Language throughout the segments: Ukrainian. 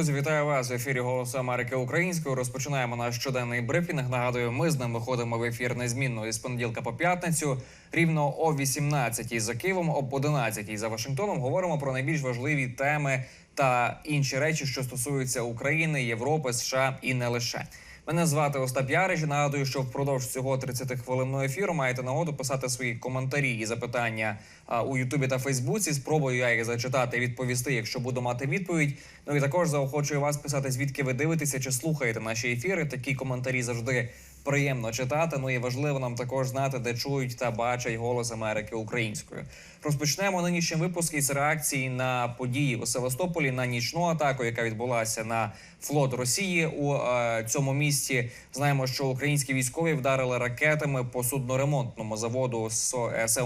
Друзі, вітаю вас в ефірі Голосу Америки Українською. Розпочинаємо наш щоденний брифінг. Нагадую, ми з ним виходимо в ефір незмінно із понеділка по п'ятницю. Рівно о 18-й за Києвом, об 11-й за Вашингтоном. Говоримо про найбільш важливі теми та інші речі, що стосуються України, Європи, США і не лише. Мене звати Остап Яриш. Нагадую, що впродовж цього 30-хвилинного ефіру маєте нагоду писати свої коментарі і запитання у Ютубі та Фейсбуці. Спробую я їх зачитати і відповісти, якщо буду мати відповідь. Ну і також заохочую вас писати, звідки ви дивитеся чи слухаєте наші ефіри. Такі коментарі завжди приємно читати. Ну і важливо нам також знати, де чують та бачать голос Америки українською. Розпочнемо нинішній випуск із реакції на події у Севастополі на нічну атаку, яка відбулася на флот Росії у е, цьому місті. Знаємо, що українські військові вдарили ракетами по судноремонтному заводу е,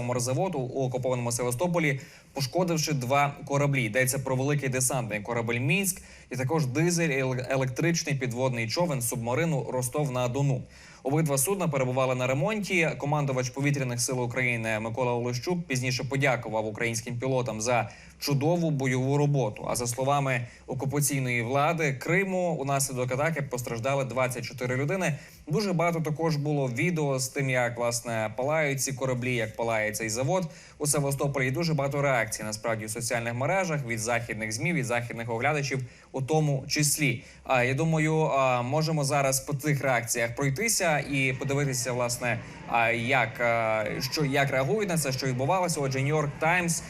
у окупованому Севастополі, пошкодивши два кораблі. Йдеться про великий десантний корабель Мінськ і також дизель електричний підводний човен субмарину Ростов на Дону. Обидва судна перебували на ремонті. Командувач повітряних сил України Микола Олещук пізніше подякував українським пілотам за чудову бойову роботу. А за словами окупаційної влади Криму, унаслідок атаки постраждали 24 людини. Дуже багато також було відео з тим, як власне палають ці кораблі, як палає цей завод у Севастополі. І дуже багато реакцій насправді в соціальних мережах від західних змі, від західних оглядачів, у тому числі. А я думаю, можемо зараз по цих реакціях пройтися і подивитися, власне, як що як реагують на це, що відбувалося. Отже, Нью-Йорк Таймс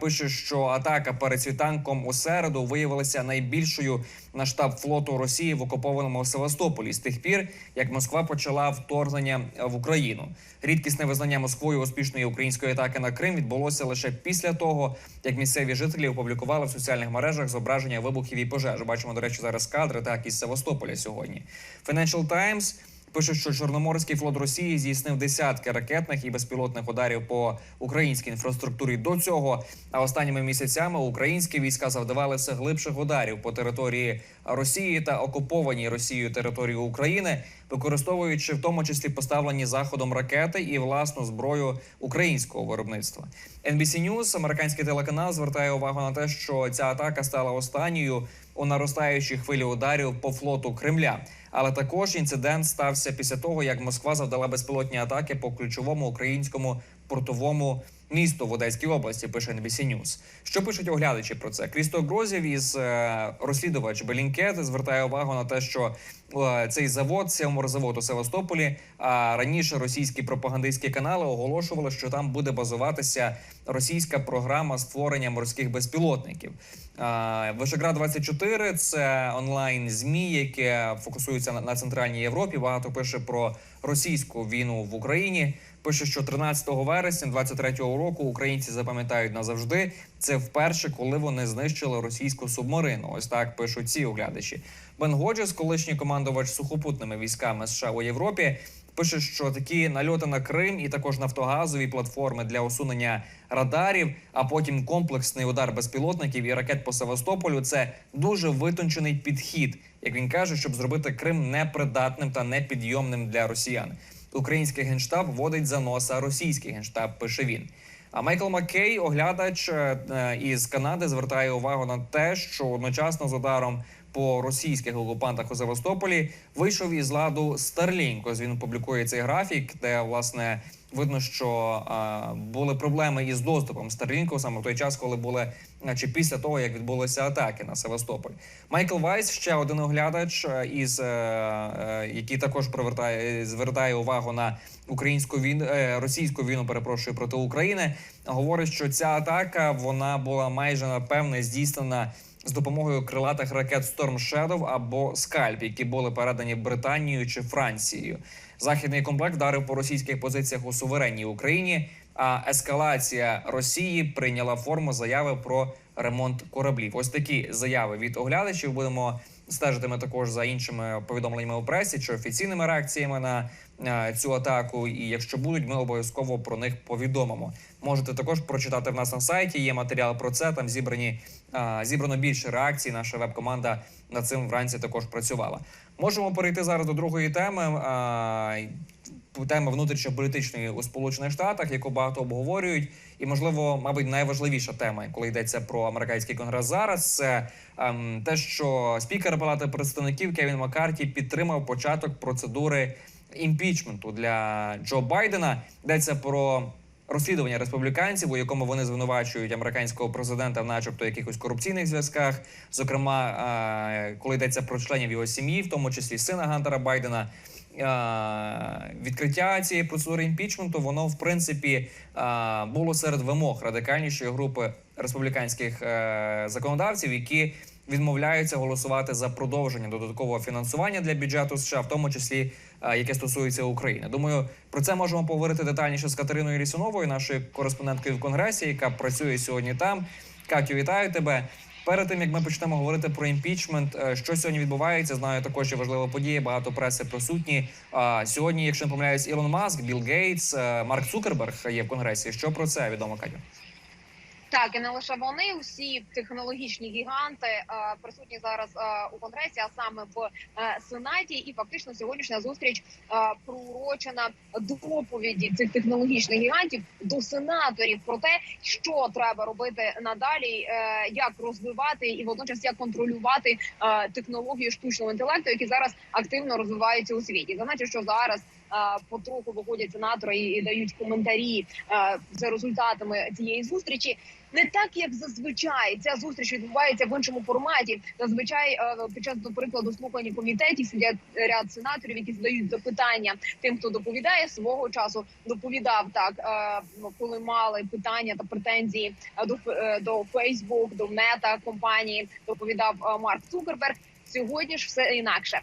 пише, що атака перед світанком у середу виявилася найбільшою на штаб флоту Росії в окупованому Севастополі з тих пір, як Москва почала вторгнення в Україну. Рідкісне визнання Москвою успішної української атаки на Крим відбулося лише після того, як місцеві жителі опублікували в соціальних мережах зображення вибухів і пожеж. Бачимо, до речі, зараз кадри так із Севастополя сьогодні. Financial Times Пише, що Чорноморський флот Росії здійснив десятки ракетних і безпілотних ударів по українській інфраструктурі до цього. А останніми місяцями українські війська завдавали все глибших ударів по території Росії та окупованій Росією території України, використовуючи в тому числі поставлені заходом ракети і власну зброю українського виробництва. NBC News, американський телеканал, звертає увагу на те, що ця атака стала останньою у наростаючій хвилі ударів по флоту Кремля. Але також інцидент стався після того, як Москва завдала безпілотні атаки по ключовому українському портовому місту в Одеській області. Пише NBC News. Що пишуть оглядачі про це? Крісто Грозів із е, розслідувач Белінкет звертає увагу на те, що е, цей завод, Севморзавод у Севастополі, а раніше російські пропагандистські канали оголошували, що там буде базуватися російська програма створення морських безпілотників. Вишеград 24 це онлайн змі, яке фокусується на центральній Європі. Багато пише про російську війну в Україні. Пише, що 13 вересня 23-го року українці запам'ятають назавжди. Це вперше, коли вони знищили російську субмарину. Ось так пишуть ці оглядачі. Бен Годжес, колишній командувач сухопутними військами США у Європі, пише, що такі нальоти на Крим і також нафтогазові платформи для усунення радарів, а потім комплексний удар безпілотників і ракет по Севастополю це дуже витончений підхід, як він каже, щоб зробити Крим непридатним та непідйомним для росіян. Український генштаб водить за носа російський генштаб. Пише він. А Майкл Маккей, оглядач е, е, із Канади, звертає увагу на те, що одночасно з ударом по російських окупантах у Севастополі вийшов із ладу Starlink. Ось він публікує цей графік, де власне видно, що а, були проблеми із доступом Starlink саме в той час, коли були чи після того, як відбулися атаки на Севастополь. Майкл Вайс, ще один оглядач, із е, е, який також привертає звертає увагу на українську війну е, російську війну, перепрошую проти України. Говорить, що ця атака вона була майже напевне здійснена з допомогою крилатих ракет Storm Shadow або Скальп, які були передані Британією чи Францією. Західний комплект вдарив по російських позиціях у суверенній Україні. А ескалація Росії прийняла форму заяви про ремонт кораблів. Ось такі заяви від оглядачів. Будемо стежитиме також за іншими повідомленнями у пресі чи офіційними реакціями на цю атаку. І якщо будуть, ми обов'язково про них повідомимо. Можете також прочитати в нас на сайті. Є матеріал про це. Там зібрані е, зібрано більше реакцій. Наша веб-команда над цим вранці також працювала. Можемо перейти зараз до другої теми. Е, тема внутрішньополітичної у Сполучених Штатах, яку багато обговорюють, і можливо, мабуть, найважливіша тема, коли йдеться про американський конгрес зараз, це ем, те, що спікер Палати представників Кевін Маккарті підтримав початок процедури імпічменту для Джо Байдена. Йдеться про розслідування республіканців, у якому вони звинувачують американського президента, в начебто якихось корупційних зв'язках. Зокрема, е, коли йдеться про членів його сім'ї, в тому числі сина Гантера Байдена. Е, Відкриття цієї процедури імпічменту воно в принципі е, було серед вимог радикальнішої групи республіканських законодавців, які відмовляються голосувати за продовження додаткового фінансування для бюджету США, в тому числі е, яке стосується України. Думаю, про це можемо поговорити детальніше з Катериною Лісуновою, нашою кореспонденткою в конгресі, яка працює сьогодні там. Катю, вітаю тебе. Перед тим як ми почнемо говорити про імпічмент, е, що сьогодні відбувається, знаю також що важлива подія. Багато преси присутні. Сьогодні, якщо не помиляюсь, Ілон Маск, Білл Гейтс, е, Марк Цукерберг є в конгресі. Що про це відомо, Катю? Так, і не лише вони, усі технологічні гіганти е, присутні зараз е, у конгресі, а саме в е, сенаті. І фактично сьогоднішня зустріч проурочена доповіді цих технологічних гігантів до сенаторів про те, що треба робити надалі, як розвивати і водночас як контролювати технології штучного інтелекту, які зараз активно розвиваються у світі. Зазначу, що зараз. Потроху виходять сенатори і дають коментарі за результатами цієї зустрічі не так, як зазвичай ця зустріч відбувається в іншому форматі. Зазвичай е, під час до прикладу слухання комітетів сидять ряд сенаторів, які задають запитання тим, хто доповідає свого часу. Доповідав так, е, коли мали питання та претензії е, до до Facebook, до Мета компанії. Доповідав Марк Цукерберг. Сьогодні ж все інакше.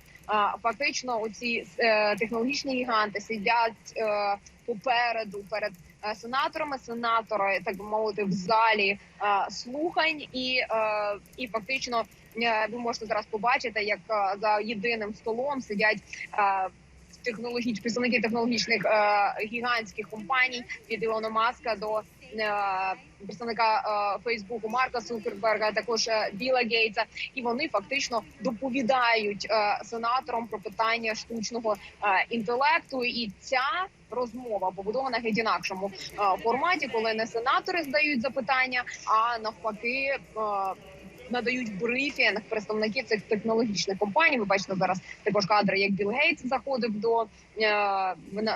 Фактично, оці е, технологічні гіганти сидять е, попереду перед е, сенаторами. Сенатори, так би мовити, в залі слухань, і, і фактично ви можете зараз побачити, як за єдиним столом сидять. Технологіч представники технологічних гігантських компаній від Ілона Маска до представника е, Фейсбуку Марка Цукерберга, також е, Біла Гейтса, і вони фактично доповідають е, сенаторам про питання штучного е, інтелекту. І ця розмова побудована геть інакшому е, форматі, коли не сенатори здають запитання, а навпаки. Е, Надають брифінг представників цих технологічних компаній. Ви бачите зараз також кадри, як Білл Гейтс заходив до е,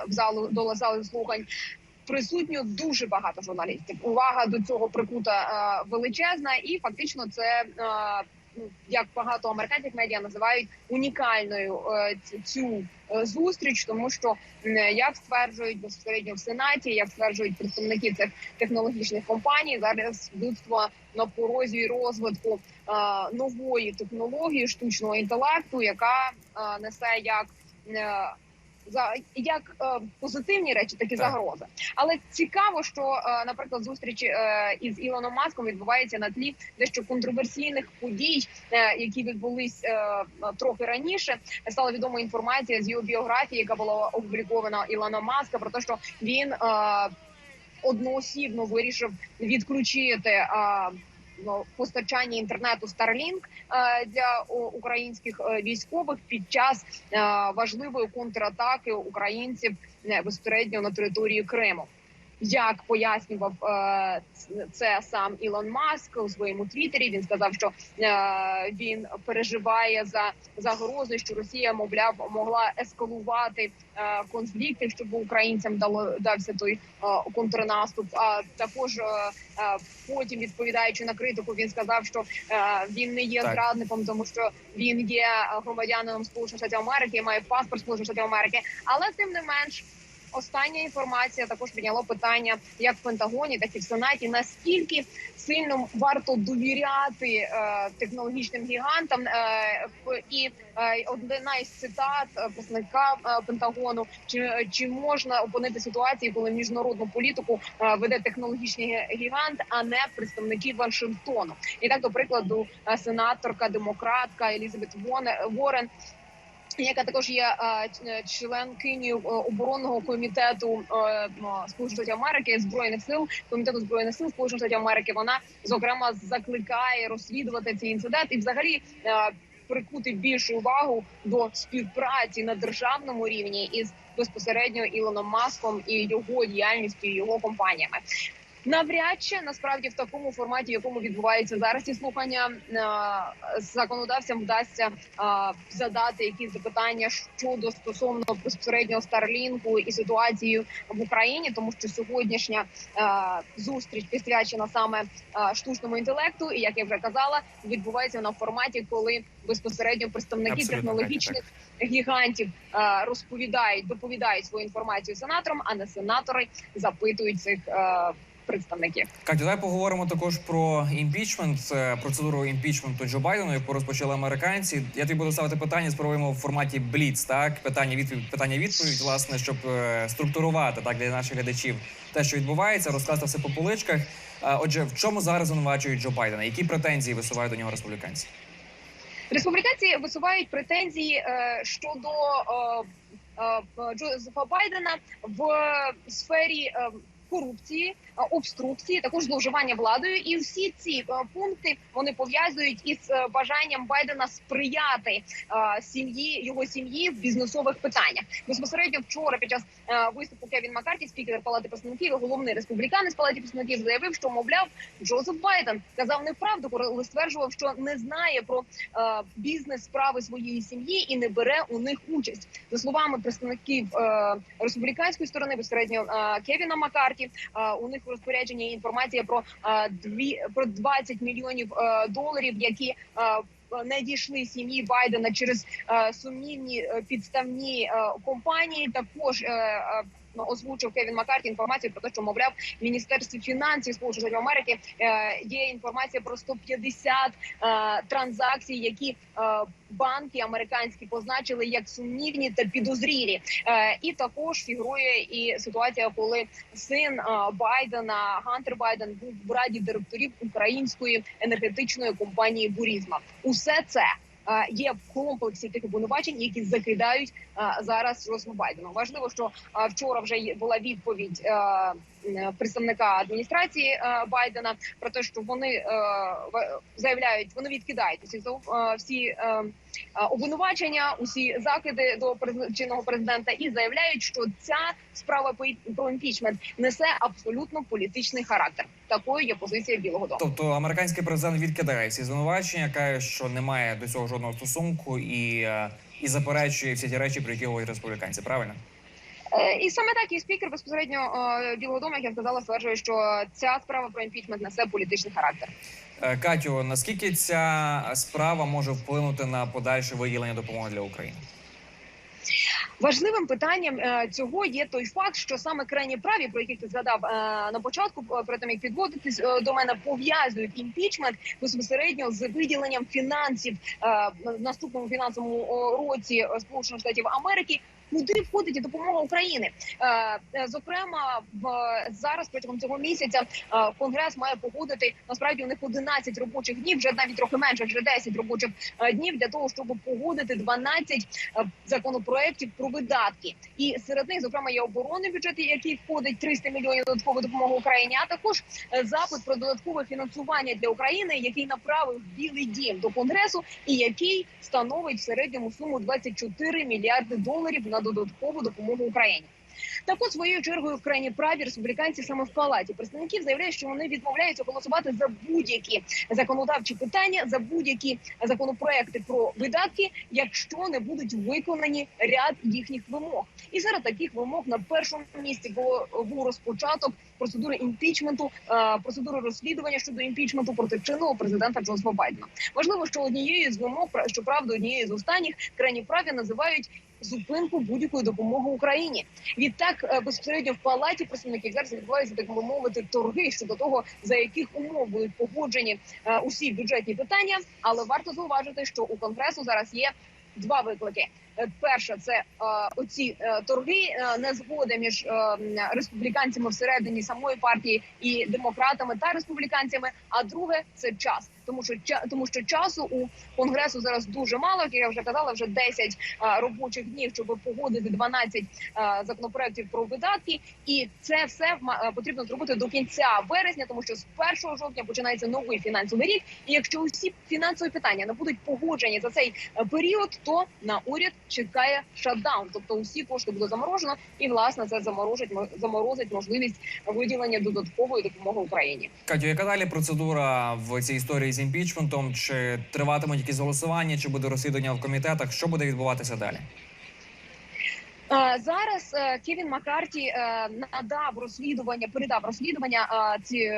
в залу до зали слухань. Присутньо дуже багато журналістів. Увага до цього прикута е, величезна, і фактично це е, ну, як багато американських медіа називають унікальною е, цю зустріч, тому що як стверджують безпосередньо в сенаті, як стверджують представники цих технологічних компаній, зараз людство на порозі розвитку нової технології штучного інтелекту, яка несе як за як е, позитивні речі, так і Так. загрози. Але цікаво, що, е, наприклад, зустріч е, із Ілоном Маском відбувається на тлі дещо контроверсійних подій, е, які відбулись е, трохи раніше. Стала відома інформація з його біографії, яка була опублікована Ілона Маска, про те, що він е, одноосібно вирішив відключити. Постачання інтернету Starlink е, для українських е, військових під час е, важливої контратаки українців безпосередньо на території Криму. Як пояснював е, це сам Ілон Маск у своєму твіттері, він сказав, що е, він переживає за загрози, що Росія, мовляв, могла ескалувати е, конфлікти, щоб українцям дало дався той контрнаступ. А також потім, відповідаючи на критику, він сказав, що він не є зрадником, тому що він є громадянином Сполучених Штатів Америки, має паспорт Сполучених Штатів Америки, але тим не менш. Остання інформація також підняло питання як в Пентагоні, так і в Сенаті. Наскільки сильно варто довіряти е, технологічним гігантам? Е, і е, одна із цитат е, представника е, Пентагону: чи, чи можна опинити ситуації, коли міжнародну політику е, веде технологічний гігант, а не представники Вашингтону? І так, до прикладу, е, сенаторка демократка Елізабет Ворен яка також є е, ч- членкинею е, оборонного комітету е, Сполучених Штатів Америки збройних сил комітету збройних сил Сполучених Штатів Америки. Вона зокрема закликає розслідувати цей інцидент і, взагалі, прикути більшу увагу до співпраці на державному рівні із безпосередньо Ілоном Маском і його діяльністю, його компаніями. Навряд чи насправді в такому форматі, в якому відбуваються зараз ці слухання, е, законодавцям вдасться е, задати якісь запитання щодо стосовно безпосередньо Старлінку і ситуації в Україні, тому що сьогоднішня е, зустріч присвячена саме штучному інтелекту, і як я вже казала, відбувається вона в форматі, коли безпосередньо представники Абсолютно так, технологічних гігантів е, розповідають, доповідають свою інформацію сенаторам, а не сенатори запитують цих представників. Катю, давай поговоримо також про імпічмент, е, процедуру імпічменту Джо Байдена, яку розпочали американці. Я тобі буду ставити питання, спробуємо в форматі Бліц, так питання відповідь, питання відповідь, власне, щоб е, структурувати так для наших глядачів те, що відбувається, розкласти все по поличках. Е, Отже, в чому зараз звинувачують Джо Байдена? Які претензії висувають до нього республіканці? Республіканці висувають претензії е, щодо Джозефа Байдена в сфері. Корупції, е, обструкції, також зловживання владою, і всі ці е, пункти вони пов'язують із е, бажанням Байдена сприяти сім'ї його сім'ї в бізнесових питаннях. Безпосередньо вчора під час виступу Кевін Маккарті, спікер Палати представників, головний республіканець Палаті представників, заявив, що мовляв Джозеф Байден казав неправду, коли стверджував, що не знає про бізнес справи своєї сім'ї і не бере у них участь. За словами представників республіканської сторони, безпосередньо Кевіна Маккарті, е, у них в розпорядженні інформація про дві про 20 мільйонів доларів, які не дійшли сім'ї Байдена через сумнівні підставні компанії. Також озвучив Кевін Маккарті інформацію про те, що мовляв міністерстві фінансів Сполучених Штатів Америки е, є інформація про 150 е, транзакцій, які е, банки американські позначили як сумнівні та підозрілі. І також фігурує і ситуація, коли син Байдена Гантер Байден був в раді директорів української енергетичної компанії Бурізма. Усе це. Є в комплексі тих обвинувачень, які закидають зараз Джозефу Байдену. Важливо, що вчора вже була відповідь представника адміністрації е, Байдена про те, що вони е, заявляють, вони відкидають усі е, всі е, е, обвинувачення, усі закиди до чинного президента і заявляють, що ця справа про імпічмент несе абсолютно політичний характер. Такою є позиція Білого Дому. Тобто американський президент відкидає всі звинувачення, каже, що немає до цього жодного стосунку і, е, і заперечує всі ті речі, про які говорять республіканці. Правильно? Е, І саме так і спікер безпосередньо е, Білого як я сказала, стверджує, що ця справа про імпічмент несе політичний характер. Е, Катю, наскільки ця справа може вплинути на подальше виділення допомоги для України? Важливим питанням цього є той факт, що саме крайні праві, про яких ти згадав на початку, перед тим як підводитись до мене, пов'язують імпічмент безпосередньо з виділенням фінансів в наступному фінансовому році Сполучених Штатів Америки. Куди входить і допомога України? Е, е, Зокрема, в зараз протягом цього місяця е, Конгрес має погодити насправді у них 11 робочих днів, вже навіть трохи менше, вже 10 робочих днів для того, щоб погодити 12 е, законопроєктів про видатки. І серед них, зокрема, є оборонний бюджет, який входить 300 мільйонів додаткової допомоги Україні. А також запит про додаткове фінансування для України, який направив Білий Дім до конгресу, і який становить в середньому суму 24 мільярди доларів на додаткову допомогу Україні. Так от своєю чергою в крайній праві республіканці саме в палаті представників заявляють, що вони відмовляються голосувати за будь-які законодавчі питання, за будь-які законопроекти про видатки, якщо не будуть виконані ряд їхніх вимог. І серед таких вимог на першому місці було був розпочаток процедури імпічменту, е, процедури розслідування щодо імпічменту проти чинного президента Джозефа Байдена. Важливо, що однією з вимог, щоправда, однією з останніх крайні праві називають зупинку будь-якої допомоги Україні. Відтак е, безпосередньо в палаті представників зараз відбуваються так би мовити торги щодо того, за яких умов будуть погоджені е, усі бюджетні питання. Але варто зауважити, що у конгресу зараз є два виклики. Е, Перше, це е, оці е, торги, незгода між республіканцями всередині самої партії і демократами та республіканцями. А друге це час, тому що тому що часу у конгресу зараз дуже мало. Як я вже казала, вже 10 е, робочих днів, щоб погодити 12 е, законопроектів про видатки, і це все потрібно зробити до кінця вересня, тому що з 1 жовтня починається новий фінансовий рік. І якщо усі фінансові питання не будуть погоджені за цей період, то на уряд чекає шатдаун, тобто усі кошти буде заморожено, і власне це заморожить мо- заморозить можливість виділення додаткової допомоги Україні. Катю, яка далі процедура в цій історії з імпічментом? Чи триватимуть якісь голосування, чи буде розслідування в комітетах? Що буде відбуватися далі? Зараз е, Кевін Маккарті е, надав розслідування, передав розслідування ці.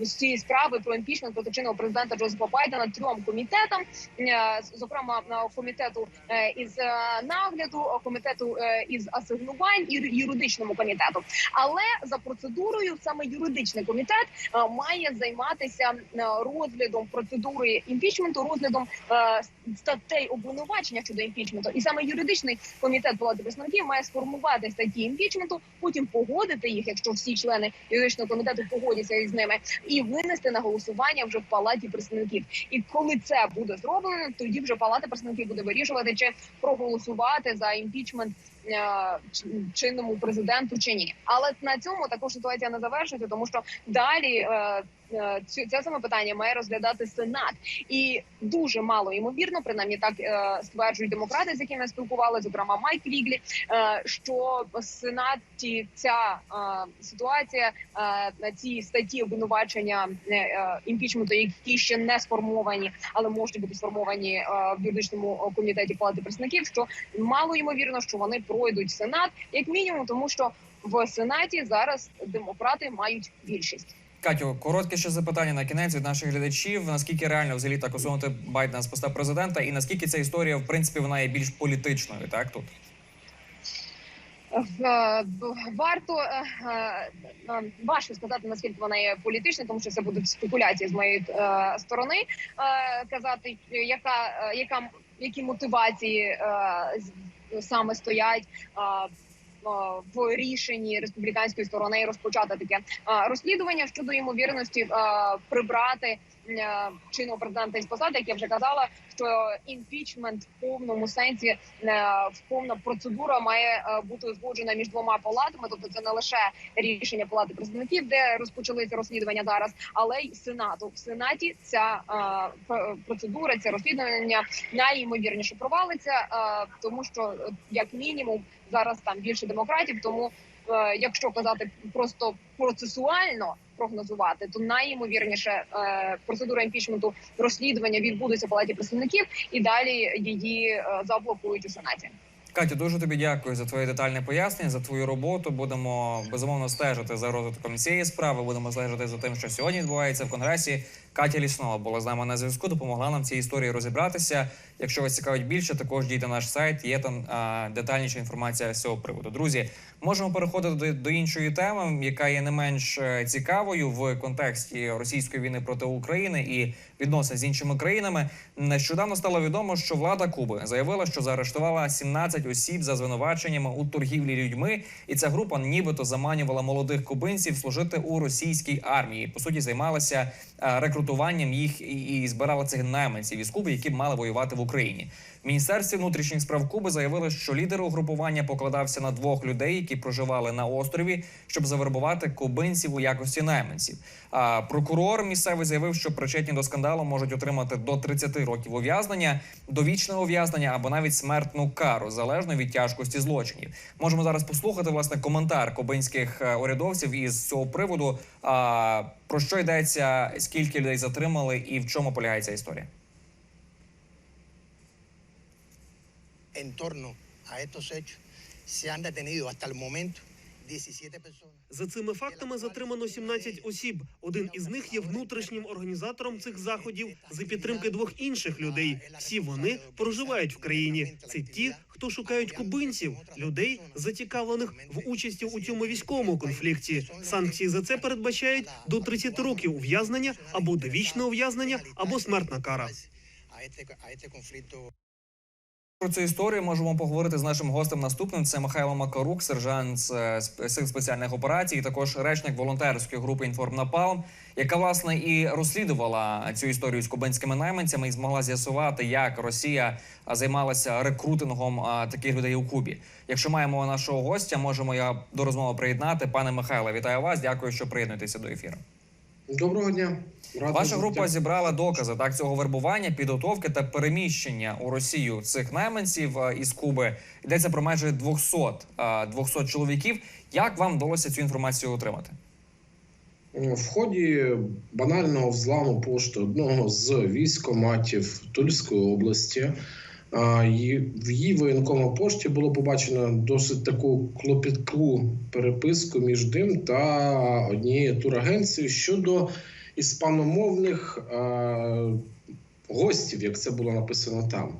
Е, з цієї справи про імпічмент проти чинного президента Джозефа Байдена трьом комітетам, е, зокрема комітету е, із е, нагляду, комітету е, із асигнувань і юридичному комітету. Але за процедурою саме юридичний комітет е, має займатися е, розглядом процедури імпічменту, розглядом е, статей обвинувачення щодо імпічменту, і саме юридичний комітет палати представників має сформувати статті імпічменту, потім погодити їх, якщо всі члени юридичного комітету погодяться із ними, і винести на голосування вже в палаті представників. І коли це буде зроблено, тоді вже палата представників буде вирішувати, чи проголосувати за імпічмент е, чинному президенту чи ні. Але на цьому також ситуація не завершується, тому що далі. Е, Цю це саме питання має розглядати сенат, і дуже мало ймовірно, принаймні так е, стверджують демократи, з якими спілкували, зокрема Майк Віглі, е, що в сенаті ця ситуація на ці статті обвинувачення імпічменту, які ще не сформовані, але можуть бути сформовані в юридичному комітеті палати представників, що мало ймовірно, що вони пройдуть сенат, як мінімум, тому що в сенаті зараз демократи мають більшість. Катю, коротке ще запитання на кінець від наших глядачів. Наскільки реально взагалі так усунути Байдена з поста президента, і наскільки ця історія в принципі вона є більш політичною, так тут? Е, Варто е, е, важко сказати наскільки вона є політична, тому що це будуть спекуляції з моєї сторони. Казати, яка яка які мотивації саме стоять. Е, В рішенні республіканської сторони розпочати таке е, розслідування щодо ймовірності е, прибрати чинного президента із посади, як я вже казала, що імпічмент в повному сенсі в повна процедура має бути узгоджена між двома палатами. Тобто це не лише рішення палати представників, де розпочалися розслідування зараз, але й сенату. В сенаті ця процедура, це розслідування найімовірніше провалиться, тому що як мінімум зараз там більше демократів. Тому е, якщо казати просто процесуально прогнозувати, то найімовірніше е, процедура імпічменту розслідування відбудеться в палаті представників, і далі її е, заблокують у сенаті. Катю, дуже тобі дякую за твоє детальне пояснення, за твою роботу. Будемо безумовно стежити за розвитком цієї справи. Будемо стежити за тим, що сьогодні відбувається в конгресі. Катя Ліснова була з нами на зв'язку, допомогла нам цій історії розібратися. Якщо вас цікавить більше, також дійте на наш сайт. Є там а, детальніша інформація з цього приводу. Друзі, можемо переходити до, до іншої теми, яка є не менш е, цікавою в контексті російської війни проти України і відносин з іншими країнами. Нещодавно стало відомо, що влада Куби заявила, що заарештувала 17 осіб за звинуваченнями у торгівлі людьми, і ця група нібито заманювала молодих кубинців служити у російській армії. По суті, займалася е, рекрутуванням їх і, і збирала цих найманців із Куби, які б мали воювати в Україні. Міністерстві внутрішніх справ Куби заявили, що лідер угрупування покладався на двох людей, які проживали на острові, щоб завербувати кубинців у якості найманців. А прокурор місцевий заявив, що причетні до скандалу можуть отримати до 30 років ув'язнення, довічне ув'язнення або навіть смертну кару, залежно від тяжкості злочинів. Можемо зараз послухати власне коментар кубинських е, урядовців із цього приводу. А, про що йдеться, скільки людей затримали і в чому полягає ця історія? En torno a estos hechos se han detenido hasta el momento За цими фактами затримано 17 осіб. Один із них є внутрішнім організатором цих заходів за підтримки двох інших людей. Всі вони проживають в країні. Це ті, хто шукають кубинців, людей, зацікавлених в участі у цьому військовому конфлікті. Санкції за це передбачають до 30 років ув'язнення або довічне ув'язнення, або смертна кара. A este, a este conflicto Про цю історію можемо поговорити з нашим гостем наступним. Це Михайло Макарук, сержант е, сил спеціальних операцій, також речник волонтерської групи «Інформнапалм», яка власне і розслідувала цю історію з кубинськими найманцями і змогла з'ясувати, як Росія займалася рекрутингом таких людей у Кубі. Якщо маємо нашого гостя, можемо я до розмови приєднати. Пане Михайле, вітаю вас. Дякую, що приєднуєтеся до ефіру. Доброго дня. Ваша група зібрала докази так цього вербування, підготовки та переміщення у Росію цих найманців е, із Куби. Йдеться про майже 200, е, 200 чоловіків. Як вам вдалося цю інформацію отримати? в ході банального взламу пошти одного з військоматів Тульської області. В її воєнкому пошті було побачено досить таку клопітку переписку між ним та однією турагенцією щодо іспаномовних а, гостів, як це було написано там.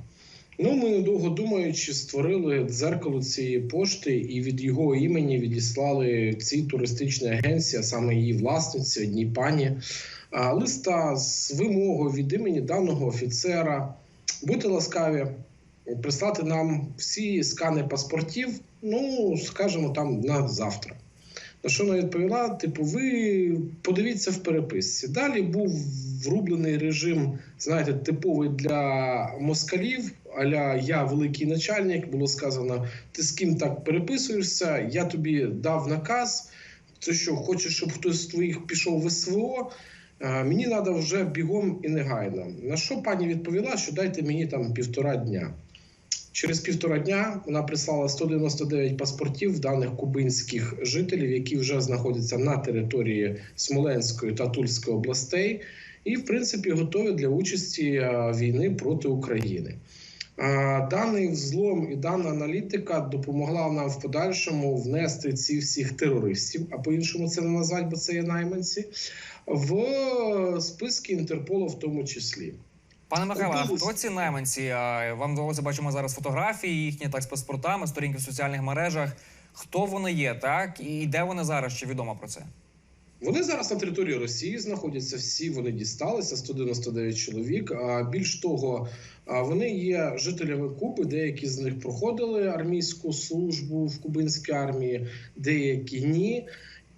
Ну, ми недовго думаючи, створили дзеркало цієї пошти і від його імені відіслали цій туристичній агенції, а саме її власниці, одній пані, а, листа з вимогою від імені даного офіцера. Будьте ласкаві, прислати нам всі скани паспортів, ну, скажімо, там на завтра. На що вона відповіла: типу, ви подивіться в переписці. Далі був врублений режим, знаєте, типовий для москалів. Аля я великий начальник, було сказано: ти з ким так переписуєшся? Я тобі дав наказ. Це що, хочеш, щоб хтось з твоїх пішов в СВО? Мені треба вже бігом і негайно. На що пані відповіла, що дайте мені там півтора дня. Через півтора дня вона прислала 199 паспортів даних кубинських жителів, які вже знаходяться на території Смоленської та Тульської областей, і в принципі готові для участі е, війни проти України. Е, Даний взлом і дана аналітика допомогла нам в подальшому внести ці всіх терористів, а по-іншому це не назвати, бо це є найманці, в списки Інтерполу в тому числі. Пане Михайло, а хто ці найманці? Вам вдалося бачимо зараз фотографії їхні, так з паспортами, сторінки в соціальних мережах. Хто вони є, так і де вони зараз? Чи відомо про це? Вони зараз на території Росії знаходяться. Всі вони дісталися 199 чоловік. А більш того, вони є жителями Куби. Деякі з них проходили армійську службу в кубинській армії, деякі ні.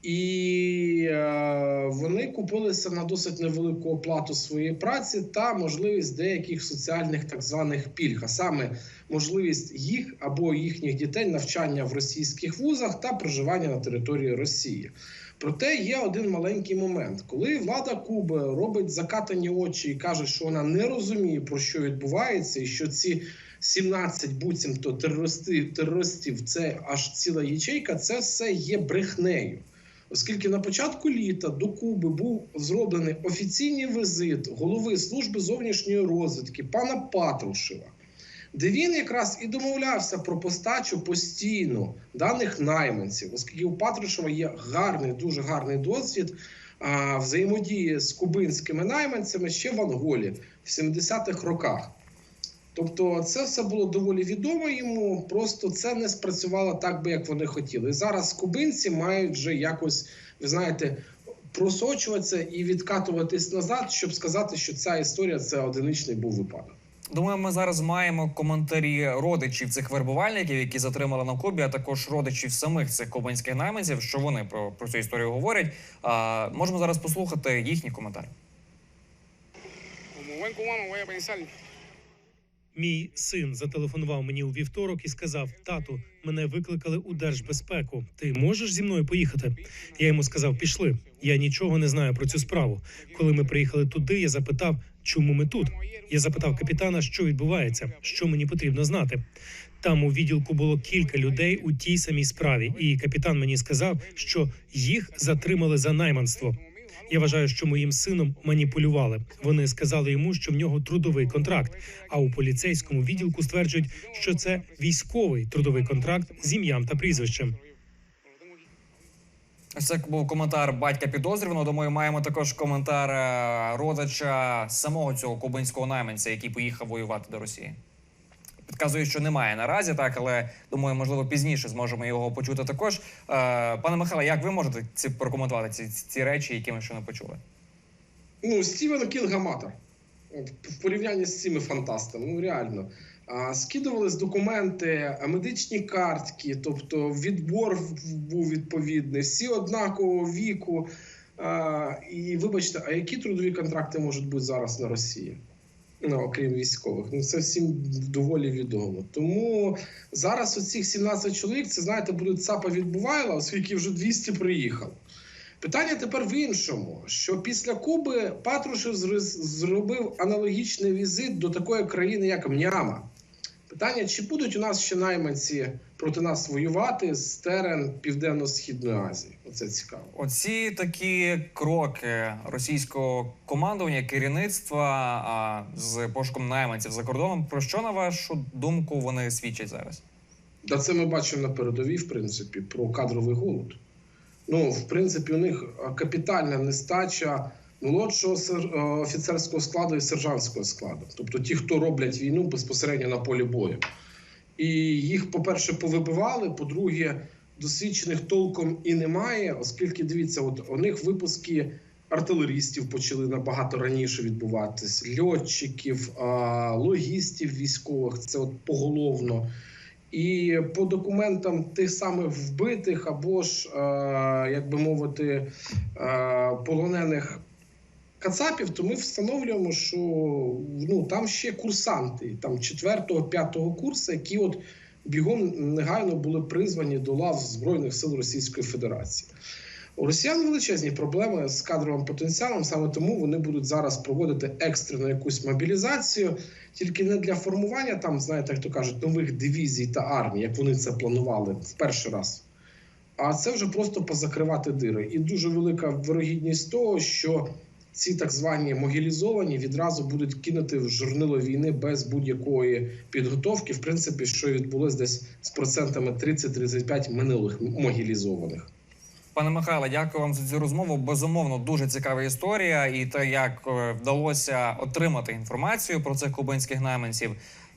І е, вони купилися на досить невелику оплату своєї праці та можливість деяких соціальних так званих пільг, а саме можливість їх або їхніх дітей навчання в російських вузах та проживання на території Росії. Проте є один маленький момент, коли влада Куби робить закатані очі і каже, що вона не розуміє про що відбувається, і що ці 17 буцімто терористів, терористів це аж ціла ячейка, це все є брехнею. Оскільки на початку літа до Куби був зроблений офіційний візит голови служби зовнішньої розвідки пана Патрушева, де він якраз і домовлявся про постачу постійно даних найманців, оскільки у Патрушева є гарний, дуже гарний досвід а, взаємодії з кубинськими найманцями ще в Анголі в 70-х роках. Тобто, це все було доволі відомо йому, просто це не спрацювало так би, як вони хотіли. І зараз кубинці мають вже якось, ви знаєте, просочуватися і відкатуватись назад, щоб сказати, що ця історія це одиничний був випадок. Думаю, ми зараз маємо коментарі родичів цих вербувальників, які затримали на Кубі, а також родичів самих цих кубинських найманців, що вони про, про цю історію говорять. А, можемо зараз послухати їхні коментарі. Мій син зателефонував мені у вівторок і сказав: Тату, мене викликали у держбезпеку. Ти можеш зі мною поїхати? Я йому сказав: Пішли. Я нічого не знаю про цю справу. Коли ми приїхали туди, я запитав, чому ми тут. Я запитав капітана, що відбувається, що мені потрібно знати. Там у відділку було кілька людей у тій самій справі, і капітан мені сказав, що їх затримали за найманство. Я вважаю, що моїм сином маніпулювали. Вони сказали йому, що в нього трудовий контракт. А у поліцейському відділку стверджують, що це військовий трудовий контракт з ім'ям та прізвищем. Це був коментар батька підозрюваного. Думаю, маємо також коментар е, родича самого цього кубинського найманця, який поїхав воювати до Росії. Підказує, що немає наразі, так але думаю, можливо, пізніше зможемо його почути також. Е, Пане Михайле, як ви можете ці прокоментувати ці, ці речі, які ми ще не почули? Ну, Стівен Кінг аматор. В порівнянні з цими фантастами, ну реально. Скидувались документи, медичні картки, тобто відбор був відповідний, всі однакового віку. А, І вибачте, а які трудові контракти можуть бути зараз на Росії? Ну, окрім військових, ну це всім доволі відомо. Тому зараз оцих 17 чоловік, це знаєте, будуть ЦАПа відбувайла, оскільки вже 200 приїхало. Питання тепер в іншому: що після Куби Патрушев зробив аналогічний візит до такої країни, як М'яма. Питання: чи будуть у нас ще найманці проти нас воювати з терен Південно-Східної Азії? Оце цікаво. Оці такі кроки російського командування, керівництва а, з пошуком найманців за кордоном. Про що на вашу думку вони свідчать зараз? Та це ми бачимо на передовій, в принципі, про кадровий голод. Ну, в принципі, у них капітальна нестача молодшого е, офіцерського складу і сержантського складу. Тобто ті, хто роблять війну безпосередньо на полі бою. І їх, по-перше, повибивали, по-друге, досвідчених толком і немає, оскільки дивіться, от у них випуски артилерістів почали набагато раніше відбуватись, льотчиків, логістів військових. Це от поголовно. І по документам тих самих вбитих або ж, е, як би мовити, е, полонених кацапів, то ми встановлюємо, що ну там ще курсанти, там 4-5 курсу, які от бігом негайно були призвані до лав Збройних сил Російської Федерації. У росіян величезні проблеми з кадровим потенціалом, саме тому вони будуть зараз проводити екстрену якусь мобілізацію, тільки не для формування там, знаєте, як то кажуть, нових дивізій та армій, як вони це планували в перший раз. А це вже просто позакривати дири. І дуже велика вирогідність того, що ці так звані могілізовані відразу будуть кинути в жорнило війни без будь-якої підготовки. В принципі, що відбулось десь з процентами 30-35 минулих могілізованих. Пане Михайле, дякую вам за цю розмову. Безумовно, дуже цікава історія, і те, як е, вдалося отримати інформацію про цих кубинських найманців.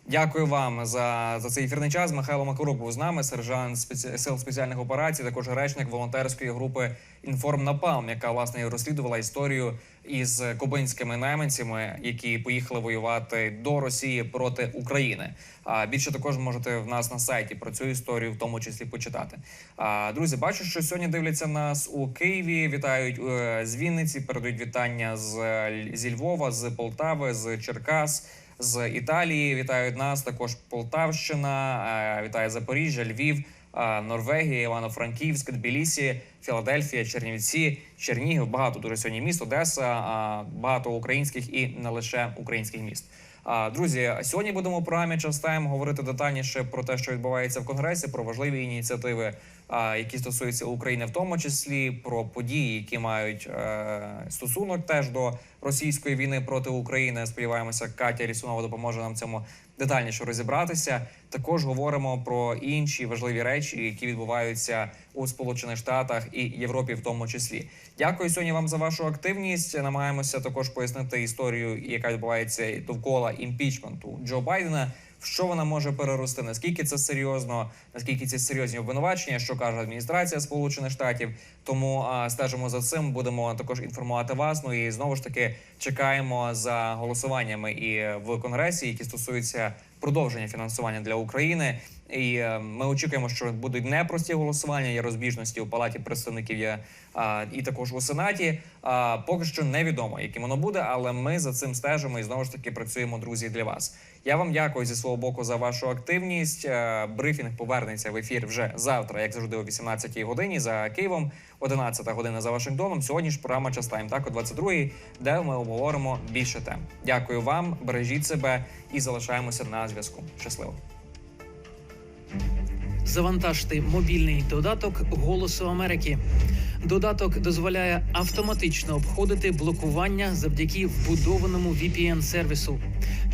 Дякую вам за, за цей ефірний час. Михайло Макарук був з нами, сержант спеці... сил спеціальних операцій, також речник волонтерської групи Інформнапалм, яка власне розслідувала історію із кубинськими найманцями, які поїхали воювати до Росії проти України. А більше також можете в нас на сайті про цю історію, в тому числі почитати. А друзі, бачу, що сьогодні дивляться нас у Києві. Вітають е, з Вінниці, передають вітання з е, зі Львова, з Полтави, з Черкас. З Італії вітають нас також Полтавщина, е, вітає Запоріжжя, Львів, Норвегія, Івано-Франківськ, Тбілісі, Філадельфія, Чернівці, Чернігів. Багато дуже сьогодні міст, Одеса, багато українських і не лише українських міст. Друзі, сьогодні будемо в програмі «Час Тайм» говорити детальніше про те, що відбувається в конгресі, про важливі ініціативи, які стосуються України, в тому числі про події, які мають е, стосунок теж до російської війни проти України. Сподіваємося, Катя Рісунова допоможе нам цьому детальніше розібратися. Також говоримо про інші важливі речі, які відбуваються у Сполучених Штатах і Європі, в тому числі. Дякую сьогодні вам за вашу активність. Намагаємося також пояснити історію, яка відбувається довкола імпічменту Джо Байдена. Що вона може перерости? Наскільки це серйозно? Наскільки це серйозні обвинувачення? Що каже адміністрація Сполучених Штатів? Тому стежимо за цим. Будемо також інформувати вас. Ну і знову ж таки чекаємо за голосуваннями і в конгресі, які стосуються продовження фінансування для України. І е, ми очікуємо, що будуть непрості голосування. Є розбіжності у палаті представників є і також у сенаті. А, поки що невідомо, яким воно буде, але ми за цим стежимо і знову ж таки працюємо, друзі, для вас. Я вам дякую зі свого боку за вашу активність. Е, Брифінг повернеться в ефір вже завтра, як завжди, о 18-й годині за Києвом, 11-та година за Вашингтоном. Сьогодні ж програма «Час Тайм», так о 22-й, де ми обговоримо більше тем. Дякую вам, бережіть себе і залишаємося на зв'язку. Щасливо. Завантажте мобільний додаток Голосу Америки. Додаток дозволяє автоматично обходити блокування завдяки вбудованому VPN сервісу.